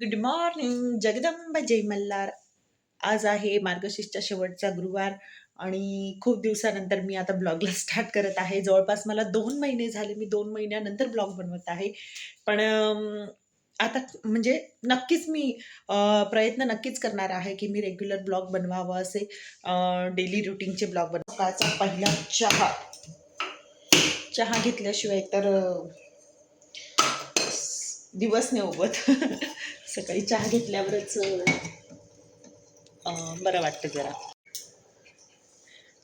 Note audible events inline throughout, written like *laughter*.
Good morning Jagdamba जय मल्हार. आज आहे मार्गशीर्षचा शेवटचा गुरुवार आणि खूप दिवसानंतर मी आता ब्लॉगला स्टार्ट करत आहे. जवळपास मला दोन महिने झाले मी दोन महिन्यानंतर ब्लॉग बनवत आहे. पण आता म्हणजे नक्कीच मी प्रयत्न नक्कीच करणार आहे की मी रेग्युलर ब्लॉग बनवावं असे डेली रुटीनचे ब्लॉग बनव सकाळचा पहिला चहा. चहा घेतल्याशिवाय तर दिवस नाही उभत *laughs* सकाळी चहा घेतल्यावरच बरं वाटतं जरा.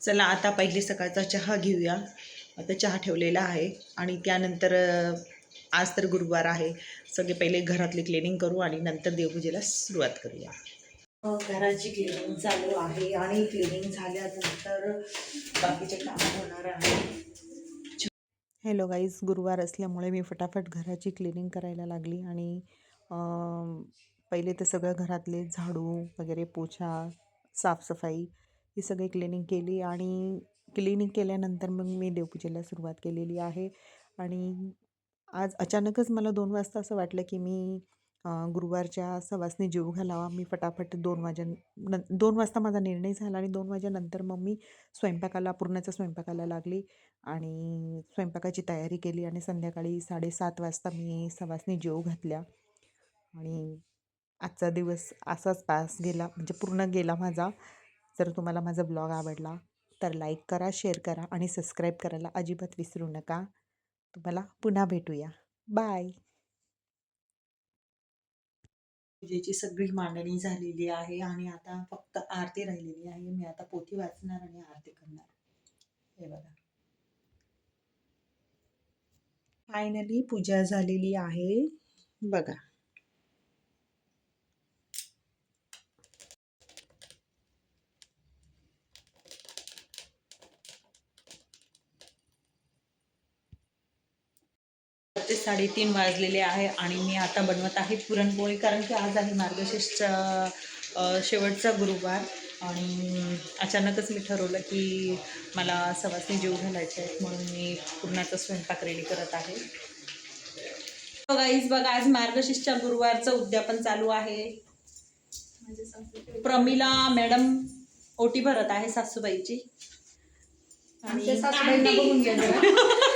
चला आता पहिले सकाळचा चहा घेऊया. आता चहा ठेवलेला आहे आणि त्यानंतर आज तर गुरुवार आहे. सगळे पहिले घरातली क्लिनिंग करू आणि नंतर देवपूजेला सुरुवात करूया. घराची क्लिनिंग चालू आहे आणि क्लिनिंग झाल्यानंतर बाकीचे कामं होणार आहे. हॅलो गाईज गुरुवार असल्यामुळे मी फटाफट घराची क्लिनिंग करायला लागली आणि पहिले तर सगळं घरातले झाडू वगैरे पोछा साफसफाई ही सगळी क्लिनिंग केली आणि क्लिनिंग केल्यानंतर मग मी देवपूजेला सुरुवात केलेली आहे. आणि आज अचानकच मला दोन वाजता असं वाटलं की मी गुरुवारच्या सवासनी जीव घालावा. मी फटाफट दोन वाज्या न दोन वाजता माझा निर्णय झाला आणि दोन वाजेनंतर मग मी स्वयंपाकाला पूर्णाच्या स्वयंपाकाला लागली आणि स्वयंपाकाची तयारी केली आणि संध्याकाळी साडेसात वाजता मी सवासनी जेव घातल्या. आणि आजचा दिवस असाच पास गेला म्हणजे पूर्ण गेला माझा. जर तुम्हाला माझा ब्लॉग आवडला तर लाईक करा शेअर करा आणि सबस्क्राईब करायला अजिबात विसरू नका. तुम्हाला पुन्हा भेटूया. बाय. पूजेची सगळी मांडणी झालेली आहे आणि आता फक्त आरती राहिलेली आहे. मी आता पोथी वाचणार आणि आरती करणार. हे बघा. फायनली पूजा झालेली आहे. बघा. ते साडेतीन वाजलेले आहे आणि मी आता बनवत आहे पुरणपोळी कारण की आज आहे मार्गशीर्षचा शेवटचा गुरुवार आणि अचानकच मी ठरवलं की मला सवासनी जीव घालायचे आहेत म्हणून मी पुरणाचा स्वयंपाक रेडी करत आहे. गाईज बघा आज मार्गशीर्षच्या गुरुवारचं उद्यापन चालू आहे. प्रमिला मॅडम ओटी भरत आहे सासूबाईची. आमच्या *laughs*